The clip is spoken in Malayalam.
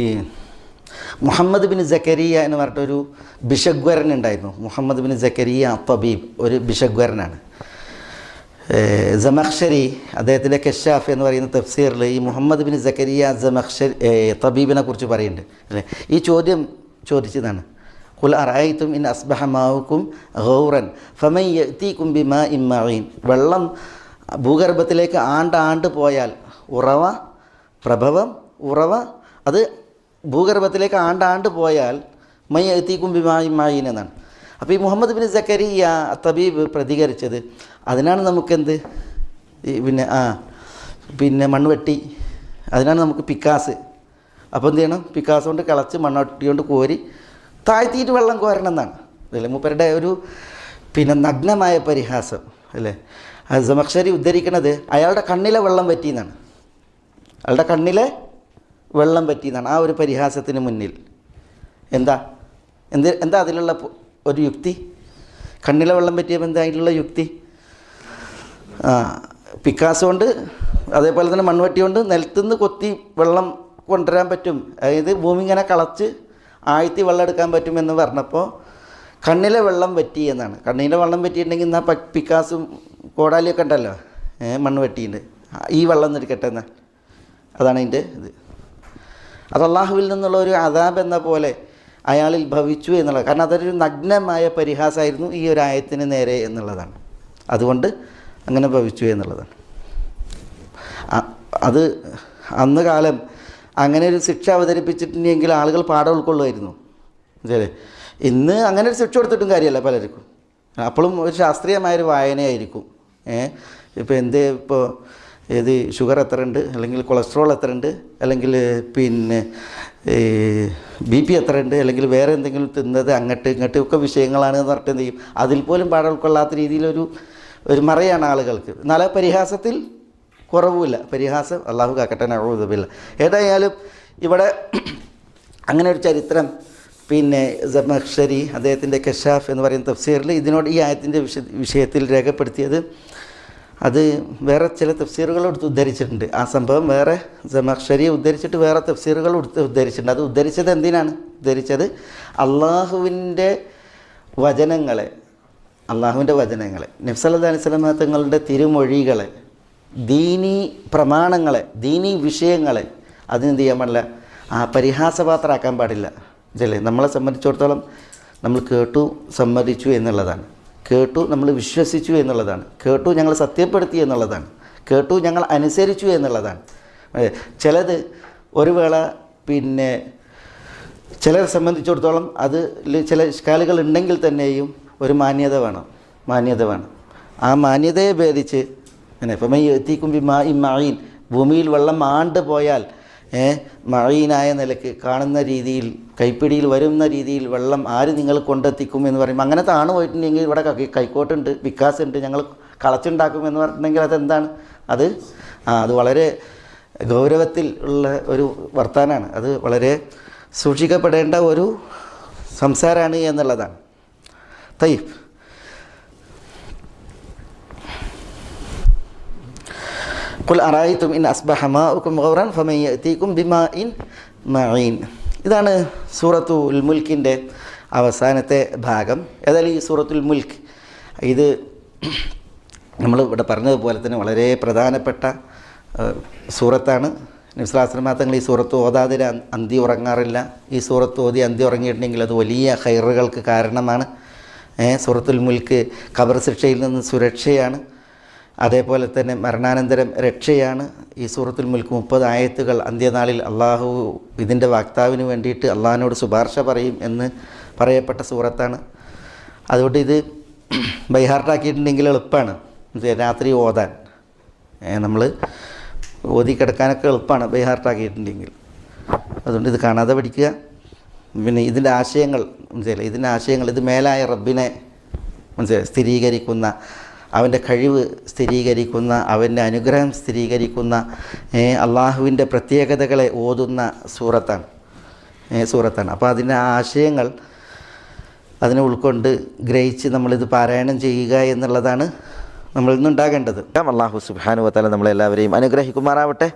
ഈ മുഹമ്മദ് ബിൻ ജക്കരിയ എന്ന് പറഞ്ഞിട്ടൊരു ബിഷഗ്വരൻ ഉണ്ടായിരുന്നു. മുഹമ്മദ് ബിൻ ജക്കരിയ തബീബ് ഒരു ബിഷഗ്വരനാണ്. ജമഖ്ഷരി അദ്ദേഹത്തിന്റെ കെഷാഫ് എന്ന് പറയുന്ന തഫ്സീറിൽ ഈ മുഹമ്മദ് ബിൻ ജക്കരിയ ജമഖ്ഷരി തബീബിനെ കുറിച്ച് പറയുന്നുണ്ട്. അല്ലേ? ഈ ചോദ്യം ചോദിച്ചതാണ്. കുൽ അറായിത്തും ഇൻ അസ്ബഹ മാവുക്കും ഗൗറൻ ഫമൈ യഅ്തീകും ബിമാ ഇമ്മീൻ വെള്ളം ഭൂഗർഭത്തിലേക്ക് ആണ്ട് ആണ്ട് പോയാൽ ഉറവ പ്രഭവം ഉറവ അത് ഭൂഗർഭത്തിലേക്ക് ആണ്ട് ആണ്ട് പോയാൽ മൈ എത്തിക്കും വിമായി ഇമ്മായിൻ എന്നാണ്. അപ്പോൾ ഈ മുഹമ്മദ് ബിൻ സക്കരിയ തബീബ് പ്രതികരിച്ചത്. അതിനാണ് നമുക്കെന്ത്? പിന്നെ ആ പിന്നെ മൺവെട്ടി അതിനാണ് നമുക്ക് പിക്കാസ്. അപ്പോൾ എന്ത് ചെയ്യണം? പിക്കാസ് കൊണ്ട് കിളച്ച് മണ്ണൊട്ടി കൊണ്ട് കോരി താഴ്ത്തിയിട്ട് വെള്ളം കോരണം എന്നാണ്. അല്ലേ മൂപ്പരുടെ ഒരു പിന്നെ നഗ്നമായ പരിഹാസം അല്ലേ? സമക്ഷരി ഉദ്ധരിക്കണത് അയാളുടെ കണ്ണിലെ വെള്ളം പറ്റിയെന്നാണ് അയാളുടെ കണ്ണിലെ വെള്ളം പറ്റിയെന്നാണ് ആ ഒരു പരിഹാസത്തിന് മുന്നിൽ. എന്താ? എന്ത് എന്താ അതിലുള്ള ഒരു യുക്തി? കണ്ണിലെ വെള്ളം പറ്റിയപ്പോൾ എന്താ അതിലുള്ള യുക്തി? ആ പിക്കാസ് കൊണ്ട് അതേപോലെ തന്നെ മൺവെട്ടി കൊണ്ട് നിലത്തുനിന്ന് കൊത്തി വെള്ളം കൊണ്ടുവരാൻ പറ്റും. അതായത് ഭൂമി ഇങ്ങനെ കളച്ച് ആഴ്ത്തി വെള്ളം എടുക്കാൻ പറ്റും എന്ന് പറഞ്ഞപ്പോൾ കണ്ണിലെ വെള്ളം പറ്റി എന്നാണ്. കണ്ണിലെ വെള്ളം പറ്റിയിട്ടുണ്ടെങ്കിൽ എന്നാൽ പിക്കാസും കോടാലിയൊക്കെ ഉണ്ടല്ലോ മണ്ണ് വെട്ടിയിട്ടുണ്ട് ഈ വെള്ളം നിൽക്കട്ടെ എന്നാൽ അതാണ് അതിന്റെ ഇത്. അത് അള്ളാഹുവിൽ നിന്നുള്ള ഒരു അതാബ് എന്ന പോലെ അയാളിൽ ഭവിച്ചു എന്നുള്ളത്. കാരണം അതൊരു നഗ്നമായ പരിഹാസമായിരുന്നു ഈ ഒരു ആയത്തിന് നേരെ എന്നുള്ളതാണ്. അതുകൊണ്ട് അങ്ങനെ ഭവിച്ചു എന്നുള്ളതാണ്. അത് അന്ന് കാലം അങ്ങനെ ഒരു ശിക്ഷ അവതരിപ്പിച്ചിട്ടുണ്ടെങ്കിൽ ആളുകൾ പാഠം ഉൾക്കൊള്ളുമായിരുന്നു. ശരി ഇന്ന് അങ്ങനെ ഒരു ശിക്ഷ കൊടുത്തിട്ടും കാര്യമല്ല പലർക്കും. അപ്പോഴും ഒരു ശാസ്ത്രീയമായൊരു വായനയായിരിക്കും. ഏ? ഇപ്പോൾ എന്ത് ഇപ്പോൾ ഏത് ഷുഗർ എത്ര ഉണ്ട് അല്ലെങ്കിൽ കൊളസ്ട്രോൾ എത്ര ഉണ്ട് അല്ലെങ്കിൽ പിന്നെ ബി പി എത്ര ഉണ്ട് അല്ലെങ്കിൽ വേറെ എന്തെങ്കിലും തിന്നത് അങ്ങോട്ട് ഇങ്ങോട്ട് ഒക്കെ വിഷയങ്ങളാണ് എന്ന് പറഞ്ഞിട്ട് എന്ത് ചെയ്യും? അതിൽ പോലും പാട ഉൾക്കൊള്ളാത്ത രീതിയിലൊരു ഒരു മറയാണ് ആളുകൾക്ക്. എന്നാൽ പരിഹാസത്തിൽ കുറവുമില്ല. പരിഹാസം അള്ളാഹു കാക്കട്ടെ നഴുതുമില്ല ഏതായാലും ഇവിടെ അങ്ങനെ ഒരു ചരിത്രം പിന്നെ ജമക്ഷരി അദ്ദേഹത്തിന്റെ കഷാഫ് എന്ന് പറയുന്ന തഫ്സീറിൽ ഇതിനോട് ഈ ആയത്തിന്റെ വിഷ വിഷയത്തിൽ രേഖപ്പെടുത്തിയത് അത് വേറെ ചില തഫ്സീറുകൾ എടുത്ത് ഉദ്ധരിച്ചിട്ടുണ്ട്. ആ സംഭവം വേറെ ജമക്ഷരിയെ ഉദ്ധരിച്ചിട്ട് വേറെ തഫ്സീറുകൾ എടുത്ത് ഉദ്ധരിച്ചിട്ടുണ്ട്. അത് ഉദ്ധരിച്ചത് എന്തിനാണ്? ഉദ്ധരിച്ചത് അള്ളാഹുവിന്റെ വചനങ്ങളെ അള്ളാഹുവിന്റെ വചനങ്ങളെ നബ്സല്ലാ തങ്ങളുടെ തിരുമൊഴികളെ ദീനി പ്രമാണങ്ങളെ ദീനി വിഷയങ്ങളെ അതിനെന്ത് ചെയ്യാൻ പാടില്ല? ആ പരിഹാസപാത്രമാക്കാൻ പാടില്ല. ഇതല്ലേ? നമ്മളെ സംബന്ധിച്ചിടത്തോളം നമ്മൾ കേട്ടു സമ്മതിച്ചു എന്നുള്ളതാണ്. കേട്ടു നമ്മൾ വിശ്വസിച്ചു എന്നുള്ളതാണ്. കേട്ടു ഞങ്ങൾ സത്യപ്പെടുത്തി എന്നുള്ളതാണ്. കേട്ടു ഞങ്ങൾ അനുസരിച്ചു എന്നുള്ളതാണ്. ചിലത് ഒരു വേള പിന്നെ ചിലരെ സംബന്ധിച്ചിടത്തോളം അത് ചില ഇഷ്കാലുകൾ ഉണ്ടെങ്കിൽ തന്നെയും ഒരു മാന്യത വേണം. മാന്യത വേണം. ആ മാന്യതയെ ഭേദിച്ച് അങ്ങനെ ഇപ്പം എത്തിക്കും മാ ഈ മായിൻ ഭൂമിയിൽ വെള്ളം ആണ്ട് പോയാൽ മഴീനായ നിലയ്ക്ക് കാണുന്ന രീതിയിൽ കൈപ്പിടിയിൽ വരുന്ന രീതിയിൽ വെള്ളം ആര് നിങ്ങൾ കൊണ്ടെത്തിക്കും എന്ന് പറയുമ്പോൾ അങ്ങനെ താണു പോയിട്ടുണ്ടെങ്കിൽ ഇവിടെ കൈക്കോട്ടുണ്ട് വിക്കാസ് ഉണ്ട് ഞങ്ങൾ കളച്ചുണ്ടാക്കും എന്ന് പറഞ്ഞിട്ടുണ്ടെങ്കിൽ അതെന്താണ്? അത് ആ അത് വളരെ ഗൗരവത്തിൽ ഉള്ള ഒരു വർത്താനാണ്. അത് വളരെ സൂക്ഷിക്കപ്പെടേണ്ട ഒരു സംസാരമാണ് എന്നുള്ളതാണ്. തയ്യബ് ഖുൽ അറായിത്തും ഇൻ അസ്ബഹ മാഉക്കും ഗൗറൻ ഫമൻ യഅതീകും ബിമാഇൻ മഈൻ. ഇതാണ് സൂറത്തുൽ മുൽക്കിന്റെ അവസാനത്തെ ഭാഗം. ഏതായാലും ഈ സൂറത്തുൽ മുൽക്ക് ഇത് നമ്മൾ ഇവിടെ പറഞ്ഞതുപോലെ തന്നെ വളരെ പ്രധാനപ്പെട്ട സൂറത്താണ്. നിസ്ലാസ്ലമാ തങ്ങൾ ഈ സൂറത്ത് ഓതാതിൽ അന്തി ഉറങ്ങാറില്ല. ഈ സൂറത്ത് ഓതി അന്തി ഉറങ്ങിയിട്ടുണ്ടെങ്കിൽ അത് വലിയ ഹൈറുകൾക്ക് കാരണമാണ്. സൂറത്തുൽ മുൽക്ക് ഖബർ ശിക്ഷയിൽ നിന്ന് സുരക്ഷയാണ്. അതേപോലെ തന്നെ മരണാനന്തരം രക്ഷയാണ്. ഈ സൂറത്തുൽ മുൽക്ക് മുപ്പത് ആയത്തുകൾ അന്ത്യനാളിൽ അള്ളാഹു ഇതിന്റെ വാക്താവിന് വേണ്ടിയിട്ട് അള്ളാഹിനോട് ശുപാർശ പറയും എന്ന് പറയപ്പെട്ട സൂറത്താണ്. അതുകൊണ്ട് ഇത് ബൈഹാർട്ടാക്കിയിട്ടുണ്ടെങ്കിൽ എളുപ്പമാണ്. രാത്രി ഓതാൻ. നമ്മൾ ഓതി കിടക്കാനൊക്കെ എളുപ്പമാണ് ബൈഹാർട്ടാക്കിയിട്ടുണ്ടെങ്കിൽ. അതുകൊണ്ട് ഇത് കാണാതെ പഠിക്കുക. പിന്നെ ഇതിന്റെ ആശയങ്ങൾ മനസ്സിലായി ഇതിന്റെ ആശയങ്ങൾ ഇത് മേലായ റബ്ബിനെ മനസ്സിലായി? സ്ഥിരീകരിക്കുന്ന അവന്റെ കഴിവ് സ്ഥിരീകരിക്കുന്ന അവന്റെ അനുഗ്രഹം സ്ഥിരീകരിക്കുന്ന അള്ളാഹുവിന്റെ പ്രത്യേകതകളെ ഓതുന്ന സൂറത്താണ്. സൂറത്താണ്. അപ്പോൾ അതിന്റെ ആശയങ്ങൾ അതിനെ ഉൾക്കൊണ്ട് ഗ്രഹിച്ച് നമ്മളിത് പാരായണം ചെയ്യുക എന്നുള്ളതാണ് നമ്മളിൽ നിന്നുണ്ടാകേണ്ടത്. അള്ളാഹു സുബാനുവത്തല നമ്മളെല്ലാവരെയും അനുഗ്രഹിക്കുമാറാവട്ടെ.